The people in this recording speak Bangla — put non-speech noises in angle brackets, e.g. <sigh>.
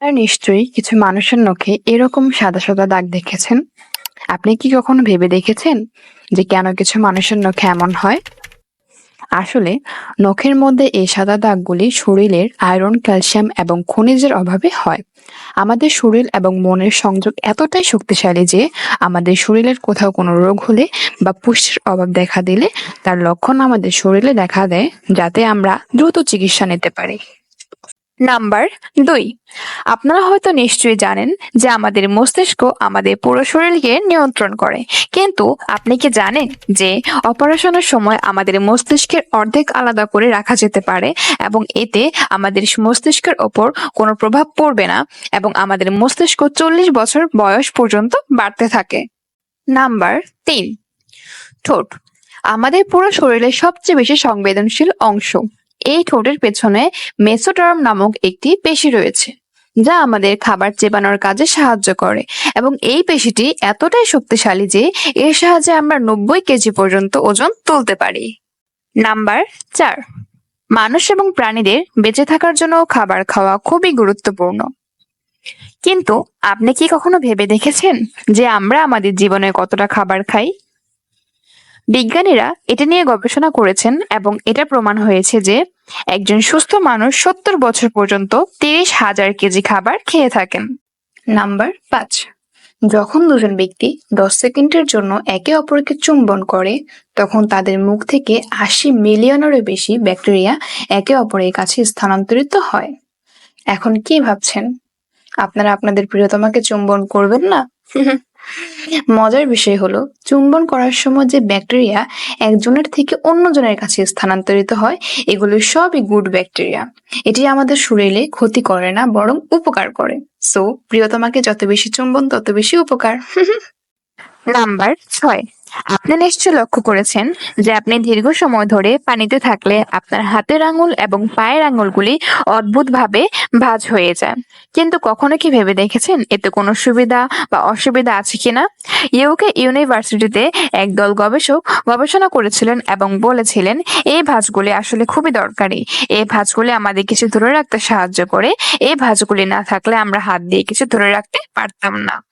আর নিশ্চয়ই কিছু মানুষের নখে এরকম সাদা সাদা দাগ দেখেছেন। আপনি কি কখনো ভেবে দেখেছেন যে কেন কিছু মানুষের নখে এমন হয়? আসলে, নখের মধ্যে এই সাদা দাগগুলি শরীরের আয়রন, ক্যালসিয়াম এবং খনিজের অভাবে হয়। আমাদের শরীর এবং মনের সংযোগ এতটাই শক্তিশালী যে আমাদের শরীরের কোথাও কোনো রোগ হলে বা পুষ্টির অভাব দেখা দিলে তার লক্ষণ আমাদের শরীরে দেখা দেয়, যাতে আমরা দ্রুত চিকিৎসা নিতে পারি। নাম্বার দুই। আপনারা হয়তো নিশ্চয়ই জানেন যে আমাদের মস্তিষ্ক আমাদের পুরো শরীরকে নিয়ন্ত্রণ করে। কিন্তু আপনি কি জানেন যে অপারেশনের সময় আমাদের মস্তিষ্কের অর্ধেক আলাদা করে রাখা যেতে পারে এবং এতে আমাদের মস্তিষ্কের ওপর কোনো প্রভাব পড়বে না এবং আমাদের মস্তিষ্ক চল্লিশ বছর বয়স পর্যন্ত বাড়তে থাকে। নাম্বার তিন। ঠোঁট। আমাদের পুরো শরীরের সবচেয়ে বেশি সংবেদনশীল অংশ। এই ঠোঁটের পেছনে মেসোটার্ম নামক একটি পেশি রয়েছে, যা আমাদের খাবার চেবানোর কাজে সাহায্য করে। এবং এই পেশিটি এতটাই শক্তিশালী যে এর সাহায্যে আমরা নব্বই কেজি পর্যন্ত ওজন তুলতে পারি। নাম্বার চার, মানুষ এবং প্রাণীদের বেঁচে থাকার জন্য খাবার খাওয়া খুবই গুরুত্বপূর্ণ। কিন্তু আপনি কি কখনো ভেবে দেখেছেন যে আমরা আমাদের জীবনে কতটা খাবার খাই? বিজ্ঞানীরা এটা নিয়ে গবেষণা করেছেন এবং এটা প্রমাণ হয়েছে যে একজন সুস্থ মানুষ সত্তর বছর পর্যন্ত তিরিশ হাজার কেজি খাবার খেয়ে থাকেন। নাম্বার পাঁচ, যখন দুজন ব্যক্তি দশ সেকেন্ডের জন্য একে অপরকে চুম্বন করে, তখন তাদের মুখ থেকে আশি মিলিয়নেরও বেশি ব্যাকটেরিয়া একে অপরের কাছে স্থানান্তরিত হয়। এখন কি ভাবছেন? আপনারা আপনাদের প্রিয়তমাকে চুম্বন করবেন না? <laughs> মজার বিষয় হলো, চুম্বন করার সময় যে ব্যাকটেরিয়া একজনের থেকে অন্যজনের কাছে স্থানান্তরিত হয়, এগুলো সবই গুড ব্যাকটেরিয়া। এটি আমাদের শরীরে ক্ষতি করে না, বরং উপকার করে। সো প্রিয়তমাকে যত বেশি চুম্বন, তত বেশি উপকার। <laughs> নাম্বার ছয়। আপনি নিশ্চয় লক্ষ্য করেছেন যে আপনি দীর্ঘ সময় ধরে পানিতে থাকলে আপনার হাতের আঙুল এবং পায়ের আঙুলগুলি অদ্ভুতভাবে ভাঁজ হয়ে যায়। কিন্তু কখনো কি ভেবে দেখেছেন এতে কোনো সুবিধা বা অসুবিধা আছে কিনা? ইউকে ইউনিভার্সিটিতে একদল গবেষক গবেষণা করেছিলেন এবং বলেছিলেন, এই ভাঁজগুলি আসলে খুবই দরকারি। এই ভাঁজগুলি আমাদের কিছু ধরে রাখতে সাহায্য করে। এই ভাঁজগুলি না থাকলে আমরা হাত দিয়ে কিছু ধরে রাখতে পারতাম না।